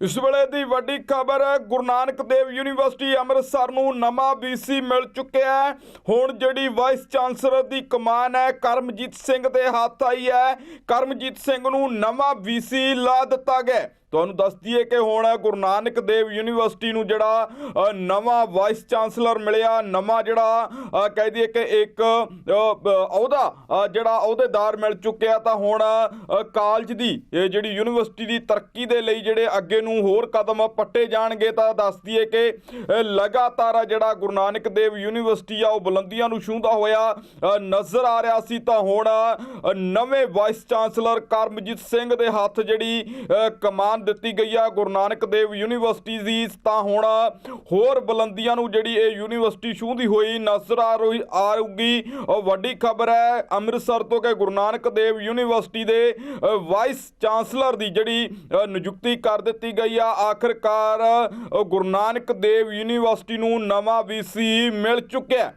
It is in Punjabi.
ਇਸ ਵੇਲੇ ਦੀ ਵੱਡੀ ਖਬਰ ਗੁਰੂ ਨਾਨਕ ਦੇਵ ਯੂਨੀਵਰਸਿਟੀ ਅੰਮ੍ਰਿਤਸਰ ਨੂੰ ਨਵਾਂ ਵੀਸੀ ਮਿਲ ਚੁੱਕਿਆ ਹੈ। ਹੁਣ ਜਿਹੜੀ ਵਾਈਸ ਚਾਂਸਲਰ ਦੀ ਕਮਾਨ ਹੈ ਕਰਮਜੀਤ ਸਿੰਘ ਦੇ ਹੱਥ ਆਈ ਹੈ। ਕਰਮਜੀਤ ਸਿੰਘ ਨੂੰ ਨਵਾਂ ਵੀਸੀ ਲਾ ਦਿੱਤਾ ਗਿਆ ਤੁਹਾਨੂੰ ਦੱਸ ਦਈਏ ਕਿ ਹੁਣ ਗੁਰੂ ਨਾਨਕ ਦੇਵ ਯੂਨੀਵਰਸਿਟੀ ਨੂੰ ਜਿਹੜਾ ਨਵਾਂ ਵਾਈਸ ਚਾਂਸਲਰ ਮਿਲਿਆ। ਨਵਾਂ ਜਿਹੜਾ ਕਹਿ ਦਈਏ ਕਿ ਇੱਕ ਅ, ਅਹੁਦਾ ਜਿਹੜਾ ਅਹੁਦੇਦਾਰ ਮਿਲ ਚੁੱਕਿਆ ਤਾਂ ਹੁਣ ਕਾਲਜ ਦੀ ਜਿਹੜੀ ਯੂਨੀਵਰਸਿਟੀ ਦੀ ਤਰੱਕੀ ਦੇ ਲਈ ਜਿਹੜੇ ਅੱਗੇ ਨੂੰ ਹੋਰ ਕਦਮ ਪੱਟੇ ਜਾਣਗੇ ਤਾਂ ਦੱਸ ਦਈਏ ਕਿ ਲਗਾਤਾਰ ਜਿਹੜਾ ਗੁਰੂ ਨਾਨਕ ਦੇਵ ਯੂਨੀਵਰਸਿਟੀ ਆ, ਉਹ ਬੁਲੰਦੀਆਂ ਨੂੰ ਛੂੰਹਦਾ ਹੋਇਆ ਨਜ਼ਰ ਆ ਰਿਹਾ ਸੀ ਤਾਂ ਹੁਣ ਨਵੇਂ ਵਾਈਸ ਚਾਂਸਲਰ ਕਰਮਜੀਤ ਸਿੰਘ ਦੇ ਹੱਥ ਜਿਹੜੀ ਕਮਾਨ ਦਿੱਤੀ ਗਈ ਆ ਗੁਰੂ ਨਾਨਕ ਦੇਵ ਯੂਨੀਵਰਸਿਟੀ ਦੀ, ਤਾਂ ਹੁਣ ਹੋਰ ਬੁਲੰਦੀਆਂ ਨੂੰ ਜਿਹੜੀ ਇਹ ਯੂਨੀਵਰਸਿਟੀ ਛੂੰਹਦੀ ਹੋਈ ਨਜ਼ਰ ਆ ਰਹੀ ਆਊਗੀ ਵੱਡੀ ਖਬਰ ਹੈ, ਅੰਮ੍ਰਿਤਸਰ ਤੋਂ ਕਿ ਗੁਰੂ ਨਾਨਕ ਦੇਵ ਯੂਨੀਵਰਸਿਟੀ ਦੇ ਵਾਈਸ ਚਾਂਸਲਰ ਦੀ ਜਿਹੜੀ ਨਿਯੁਕਤੀ ਕਰ ਦਿੱਤੀ ਗਈ ਆ। ਆਖਰਕਾਰ ਗੁਰੂ ਨਾਨਕ ਦੇਵ ਯੂਨੀਵਰਸਿਟੀ ਨੂੰ ਨਵਾਂ ਵੀਸੀ ਮਿਲ ਚੁੱਕਿਆ।